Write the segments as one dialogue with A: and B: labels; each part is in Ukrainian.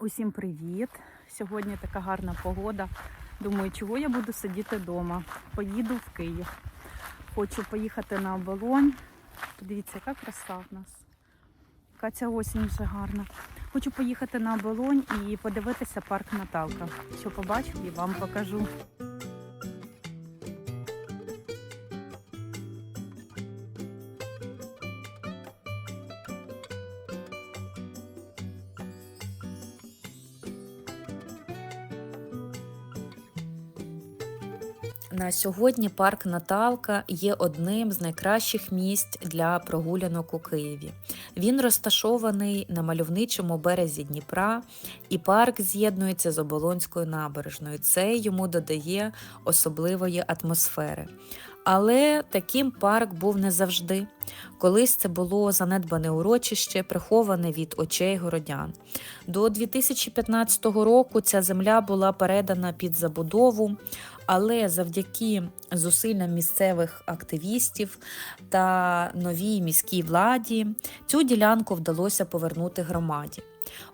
A: Усім привіт! Сьогодні така гарна погода. Думаю, чого я буду сидіти вдома. Поїду в Київ. Хочу поїхати на оболонь. Подивіться, яка краса в нас. Яка ця осінь вже гарна. Хочу поїхати на оболонь і подивитися парк Наталка. Що побачу і вам покажу.
B: На сьогодні парк Наталка є одним з найкращих місць для прогулянок у Києві. Він розташований на мальовничому березі Дніпра, і парк з'єднується з Оболонською набережною. Це йому додає особливої атмосфери. Але таким парк був не завжди. Колись це було занедбане урочище, приховане від очей городян. До 2015 року ця земля була передана під забудову, але завдяки зусиллям місцевих активістів та новій міській владі цю ділянку вдалося повернути громаді.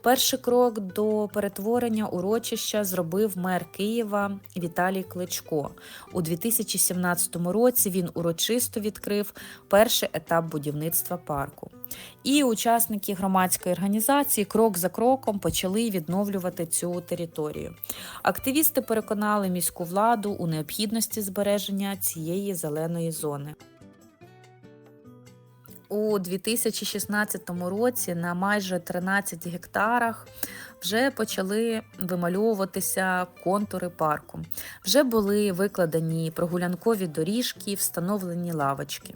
B: Перший крок до перетворення урочища зробив мер Києва Віталій Кличко. У 2017 році він урочисто відкрив перший етап будівництва парку. І учасники громадської організації крок за кроком почали відновлювати цю територію. Активісти переконали міську владу у необхідності збереження цієї зеленої зони. У 2016 році на майже 13 гектарах вже почали вимальовуватися контури парку. Вже були викладені прогулянкові доріжки, встановлені лавочки.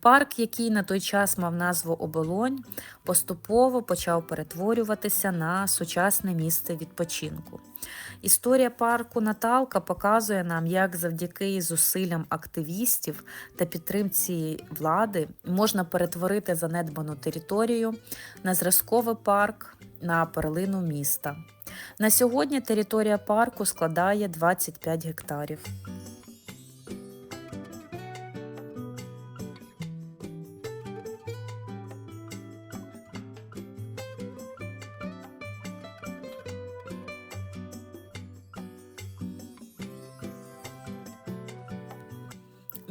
B: Парк, який на той час мав назву Оболонь, поступово почав перетворюватися на сучасне місце відпочинку. Історія парку Наталка показує нам, як завдяки зусиллям активістів та підтримці влади можна перетворити занедбану територію на зразковий парк на перлину міста. На сьогодні територія парку складає 25 гектарів.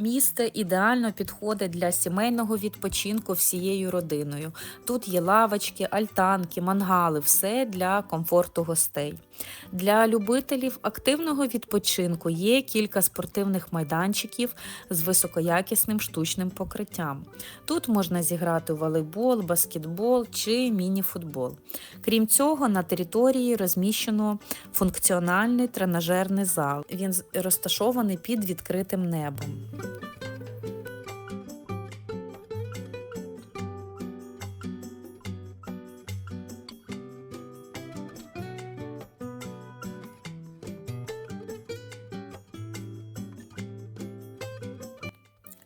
B: Місце ідеально підходить для сімейного відпочинку всією родиною. Тут є лавочки, альтанки, мангали, все для комфорту гостей. Для любителів активного відпочинку є кілька спортивних майданчиків з високоякісним штучним покриттям. Тут можна зіграти волейбол, баскетбол чи міні-футбол. Крім цього, на території розміщено функціональний тренажерний зал. Він розташований під відкритим небом.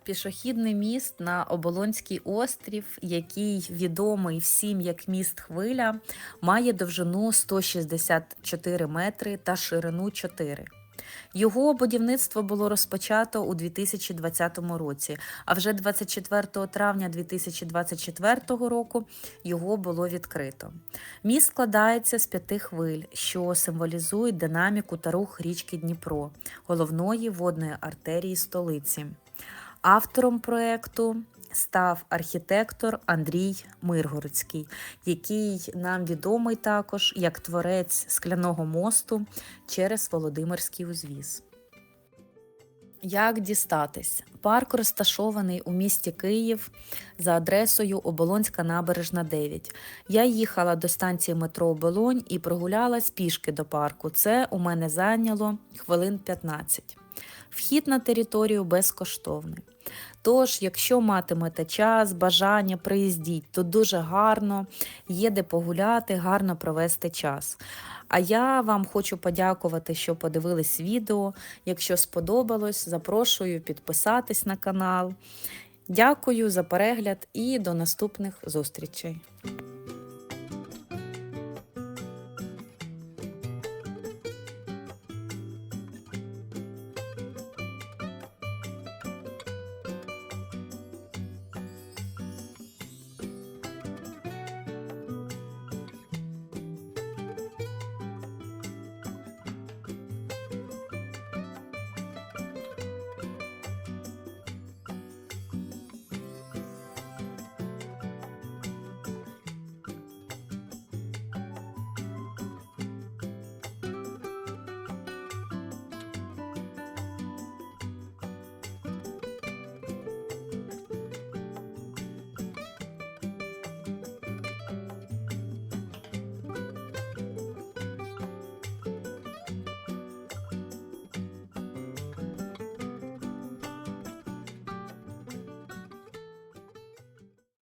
B: Пішохідний міст на Оболонський острів, який відомий всім як міст Хвиля, має довжину 164 метри та ширину 4. Його будівництво було розпочато у 2020 році, а вже 24 травня 2024 року його було відкрито. Міст складається з п'яти хвиль, що символізують динаміку та рух річки Дніпро, головної водної артерії столиці. Автором проекту став архітектор Андрій Миргородський, який нам відомий також як творець скляного мосту через Володимирський узвіз. Як дістатись? Парк розташований у місті Київ за адресою Оболонська набережна 9. Я їхала до станції метро Оболонь і прогулялась пішки до парку. Це у мене зайняло хвилин 15. Вхід на територію безкоштовний. Тож, якщо матимете час, бажання, приїздіть, тут дуже гарно, є де погуляти, гарно провести час. А я вам хочу подякувати, що подивились відео. Якщо сподобалось, запрошую підписатись на канал. Дякую за перегляд і до наступних зустрічей.